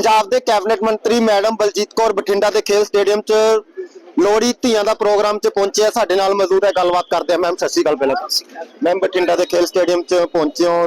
ਪੰਜਾਬ ਦੇ ਕੈਬਨਿਟ ਮੰਤਰੀ ਮੈਡਮ ਬਲਜੀਤ ਕੌਰ ਬਠਿੰਡਾ ਦੇ ਖੇਲ ਸਟੇਡੀਅਮ 'ਚ ਲੋਹੜੀ ਧੀਆਂ ਦਾ ਪ੍ਰੋਗਰਾਮ 'ਚ ਪਹੁੰਚੇ ਆ। ਸਾਡੇ ਨਾਲ ਮੌਜੂਦ ਹੈ, ਗੱਲਬਾਤ ਕਰਦੇ ਆ। ਮੈਮ, ਸਤਿ ਸ਼੍ਰੀ ਅਕਾਲ ਪਹਿਲਾਂ ਤਾਂ। ਮੈਮ, ਬਠਿੰਡਾ ਦੇ ਖੇਲ ਸਟੇਡੀਅਮ 'ਚ ਪਹੁੰਚੇ ਹੋ।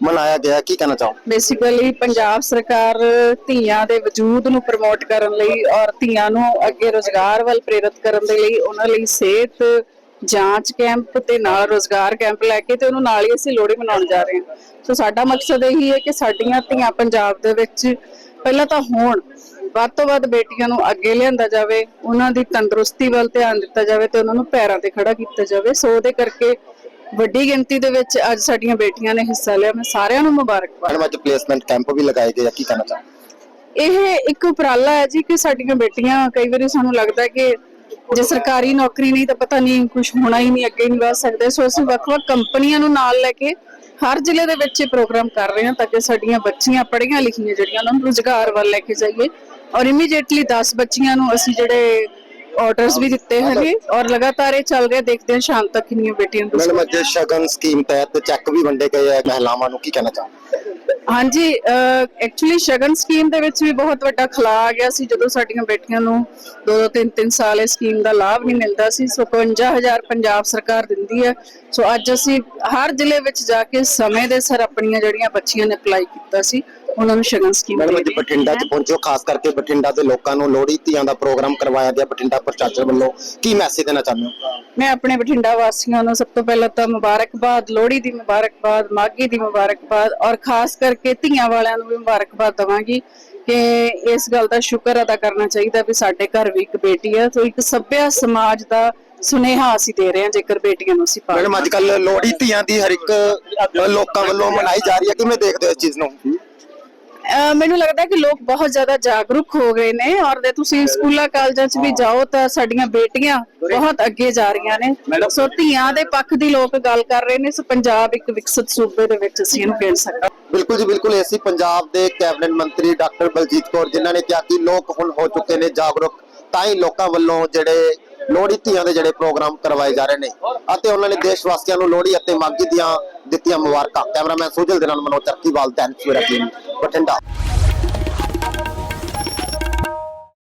ਮਨਾਇਆ ਗਿਆ, ਕੀ ਕਹਿਣਾ ਚਾਹੋ ਬੇਸਿਕਲੀ ਪੰਜਾਬ ਸਰਕਾਰ ਧੀਆਂ ਦੇ ਵਜੂਦ ਨੂੰ ਪ੍ਰਮੋਟ ਕਰਨ ਲਈ ਔਰ ਧੀਆਂ ਨੂੰ ਅੱਗੇ ਰੋਜ਼ਗਾਰ ਵੱਲ ਪ੍ਰੇਰਿਤ ਕਰਨ ਦੇ ਲਈ ਉਹਨਾਂ ਲਈ ਸਿਹਤ ਜਾਂਚ ਕੈਂਪ ਤੇ ਨਾਲ ਰੋਜ਼ਗਾਰ ਕੈਂਪ ਲੈ ਕੇ ਤੇ ਉਹਨੂੰ ਨਾਲ ਹੀ ਅਸੀਂ ਲੋਹੜੀ ਮਨਾਉਣ ਜਾ ਰਹੇ ਹਾਂ। ਸੋ ਸਾਡਾ ਮਕਸਦ ਇਹੀ ਹੈ ਕਿ ਸਾਡੀਆਂ ਧੀਆਂ ਪੰਜਾਬ ਦੇ ਵਿੱਚ ਪਹਿਲਾਂ ਤਾਂ ਹੋਣ, ਵੱਧ ਤੋਂ ਵੱਧ ਬੇਟੀਆਂ ਨੂੰ ਅੱਗੇ ਲਿਆਂਦਾ ਜਾਵੇ, ਉਹਨਾਂ ਦੀ ਤੰਦਰੁਸਤੀ ਵੱਲ ਧਿਆਨ ਦਿੱਤਾ ਜਾਵੇ ਤੇ ਉਹਨਾਂ ਨੂੰ ਪੈਰਾਂ ਤੇ ਖੜਾ ਕੀਤਾ ਜਾਵੇ। ਸੋ ਉਹਦੇ ਕਰਕੇ ਵੱਡੀ ਗਿਣਤੀ ਦੇ ਵਿੱਚ ਅੱਜ ਸਾਡੀਆਂ ਬੇਟੀਆਂ ਨੇ ਹਿੱਸਾ ਲਿਆ। ਮੈਂ ਸਾਰਿਆਂ ਨੂੰ ਮੁਬਾਰਕਬਾਦ। ਮੈਡਮ ਅੱਜ ਪਲੇਸਮੈਂਟ ਕੈਂਪ ਵੀ ਲਗਾਏ ਗਏ ਆ ਕੀ ਕਹਿਣਾ ਚਾਹੋ ਇਹ ਇੱਕ ਉਪਰਾਲਾ ਹੈ ਜੀ ਕਿ ਸਾਡੀਆਂ ਬੇਟੀਆਂ ਕਈ ਵਾਰੀ ਸਾਨੂੰ ਲੱਗਦਾ ਕਿ ਜੇ ਸਰਕਾਰੀ ਨੌਕਰੀ ਨਹੀਂ ਤਾਂ ਪਤਾ ਨਹੀਂ ਕੁਝ ਹੋਣਾ ਹੀ ਨਹੀਂ ਅੱਗੇ ਨਹੀਂ ਵਧ ਸਕਦੇ। ਸੋ ਅਸੀਂ ਵੱਖ-ਵੱਖ ਕੰਪਨੀਆਂ ਨੂੰ ਨਾਲ ਲੈ ਕੇ ਹਰ ਜ਼ਿਲ੍ਹੇ ਦੇ ਵਿੱਚ ਇਹ ਪ੍ਰੋਗਰਾਮ ਕਰ ਰਹੇ ਹਾਂ ਤਾਂ ਕਿ ਸਾਡੀਆਂ ਬੱਚੀਆਂ ਪੜ੍ਹੀਆਂ ਲਿਖੀਆਂ ਜਿਹੜੀਆਂ ਉਹਨਾਂ ਨੂੰ ਰੁਜ਼ਗਾਰ ਵੱਲ ਲੈ ਕੇ ਜਾਈਏ। ਔਰ ਇਮੀਡੀਏਟਲੀ 10 ਬੱਚੀਆਂ ਨੂੰ ਅਸੀਂ ਜਿਹੜੇ ਆਰਡਰਸ ਵੀ ਦਿੱਤੇ ਹੈਗੇ ਔਰ ਲਗਾਤਾਰ ਇਹ ਚੱਲ ਰਿਹਾ ਦੇਖਦੇ ਹਾਂ ਸ਼ਾਮ ਤੱਕ ਕਿੰਨੀਆਂ ਬੇਟੀਆਂ ਨੂੰ ਮੈਡਮ ਅੱਜ ਸ਼ਗਨ ਸਕੀਮ ਤਹਿਤ ਚੈੱਕ ਵੀ ਵੰਡੇ ਗਏ ਆ ਮਹਿਲਾਵਾਂ ਨੂੰ ਕੀ ਕਹਿਣਾ ਚਾਹੋ ਹਾਂਜੀ ਐਕਚੁਅਲੀ ਸ਼ਗਨ ਸਕੀਮ ਦੇ ਵਿੱਚ ਵੀ ਬਹੁਤ ਵੱਡਾ ਖਲਾ ਆ ਗਿਆ ਸੀ ਜਦੋਂ ਸਾਡੀਆਂ ਬੇਟੀਆਂ ਨੂੰ 2-2 3-3 ਸਾਲ ਇਹ ਸਕੀਮ ਦਾ ਲਾਭ ਨਹੀਂ ਮਿਲਦਾ ਸੀ ਸੋ 55000 ਪੰਜਾਬ ਸਰਕਾਰ ਦਿੰਦੀ ਹੈ। ਸੋ ਅੱਜ ਅਸੀਂ ਹਰ ਜ਼ਿਲ੍ਹੇ ਵਿੱਚ ਜਾ ਕੇ ਸਮੇਂ ਦੇ ਸਰ ਆਪਣੀਆਂ ਜਿਹੜੀਆਂ ਬੱਚੀਆਂ ਨੇ ਅਪਲਾਈ ਕੀਤਾ ਸੀ ਉਹਨਾਂ ਨੂੰ ਸ਼ਗਨ ਸਕੀਮ ਮੈਡਮ ਅੱਜ। ਬਠਿੰਡਾ 'ਚ ਪਹੁੰਚੋ ਖਾਸ ਕਰਕੇ ਬਠਿੰਡਾ ਦੇ ਲੋਕਾਂ ਨੂੰ ਲੋਹੜੀ ਧੀਆਂ ਦਾ ਪ੍ਰੋਗਰਾਮ ਕਰਵਾਇਆ ਗਿਆ ਬਠਿੰਡਾ ਪ੍ਰਸ਼ਾਸਨ ਵੱਲੋਂ। ਕੀ ਮੈਸੇਜ ਦੇਣਾ ਚਾਹੁੰਦੇ ਹੋ? ਮੈਂ ਆਪਣੇ ਬਠਿੰਡਾ ਵਾਸੀਆਂ ਨੂੰ ਸਭ ਤੋਂ ਪਹਿਲਾਂ ਤਾਂ ਮੁਬਾਰਕਬਾਦ ਲੋਹੜੀ ਦੀ ਮੁਬਾਰਕਬਾਦ ਮਾਘੀ ਦੀ ਮੁਬਾਰਕਬਾਦ ਔਰ ਖਾਸ ਕਰਕੇ ਧੀਆਂ ਵਾਲਿਆਂ ਨੂੰ ਵੀ ਮੁਬਾਰਕਬਾਦ ਦਵਾਂਗੀ ਕਿ ਇਸ ਗੱਲ ਦਾ ਸ਼ੁਕਰ ਅਦਾ ਕਰਨਾ ਚਾਹੀਦਾ ਵੀ ਸਾਡੇ ਘਰ ਵੀ ਇੱਕ ਬੇਟੀ ਹੈ ਸੋ ਇੱਕ ਸੱਭਿਆ ਸਮਾਜ ਦਾ ਸੁਨੇਹਾ ਅਸੀਂ ਦੇ ਰਹੇ ਹਾਂ ਜੇਕਰ ਬੇਟੀਆਂ ਨੂੰ ਅਸੀਂ ਪਾਲ ਮੈਡਮ ਅੱਜ ਕੱਲ ਲੋਹੜੀ ਧੀਆਂ ਦੀ ਹਰ ਇੱਕ ਲੋਕਾਂ ਵੱਲੋਂ ਮਨਾਈ ਜਾ ਰਹੀ ਹੈ ਕਿਵੇਂ ਦੇਖਦੇ ਹੋ ਇਸ ਚੀਜ਼ ਨੂੰ? ਮੈਨੂੰ ਲੱਗਦਾ ਕਿ ਲੋਕ ਬਹੁਤ ਜ਼ਿਆਦਾ ਜਾਗਰੂਕ ਹੋ ਗਏ ਨੇ ਔਰ ਜੇ ਤੁਸੀਂ ਸਕੂਲਾਂ ਕਾਲਜਾਂ 'ਚ ਵੀ ਜਾਓ ਤਾਂ ਸਾਡੀਆਂ ਬੇਟੀਆਂ ਬਹੁਤ ਅੱਗੇ ਜਾ ਰਹੀਆਂ ਨੇ। ਸੋ ਧੀਆਂ ਦੇ ਪੱਖ ਦੀ ਲੋਕ ਗੱਲ ਕਰ ਰਹੇ ਨੇ। ਸੋ ਪੰਜਾਬ ਇੱਕ ਵਿਕਸਿਤ ਸੂਬੇ ਦੇ ਵਿੱਚ ਅਸੀਂ ਇਹਨੂੰ ਖੇਡ ਸਕਦੇ। ਬਿਲਕੁਲ ਜੀ ਬਿਲਕੁਲ। ਐਸੀ ਪੰਜਾਬ ਦੇ ਕੈਬਨਿਟ ਮੰਤਰੀ ਡਾਕਟਰ ਬਲਜੀਤ ਕੌਰ ਜਿਨ੍ਹਾਂ ਨੇ ਕਿਹਾ ਕਿ ਲੋਕ ਹੁਣ ਹੋ ਚੁੱਕੇ ਨੇ ਜਾਗਰੂਕ ਤਾਂ ਹੀ ਲੋਕਾਂ ਵੱਲੋਂ ਜਿਹੜੇ ਲੋਹੜੀ ਧੀਆਂ ਦੇ ਜਿਹੜੇ ਪ੍ਰੋਗਰਾਮ ਕਰਵਾਏ ਜਾ ਰਹੇ ਨੇ ਅਤੇ ਉਹਨਾਂ ਨੇ ਦੇਸ਼ ਵਾਸੀਆਂ ਨੂੰ ਲੋਹੜੀ ਅਤੇ ਮਾਘੀ ਦੀਆਂ ਦਿੱਤੀਆਂ ਮੁਬਾਰਕਾਂ। ਕੈਮਰਾਮੈਨ ਸੁਜਲ ਦੇ ਨਾਲ ਮਨੋਜ ਚੱਕੀਵਾਲ ਦੈਨਿਕ ਸਵੇਰਾ ਟੀਵੀ ਬਠਿੰਡਾ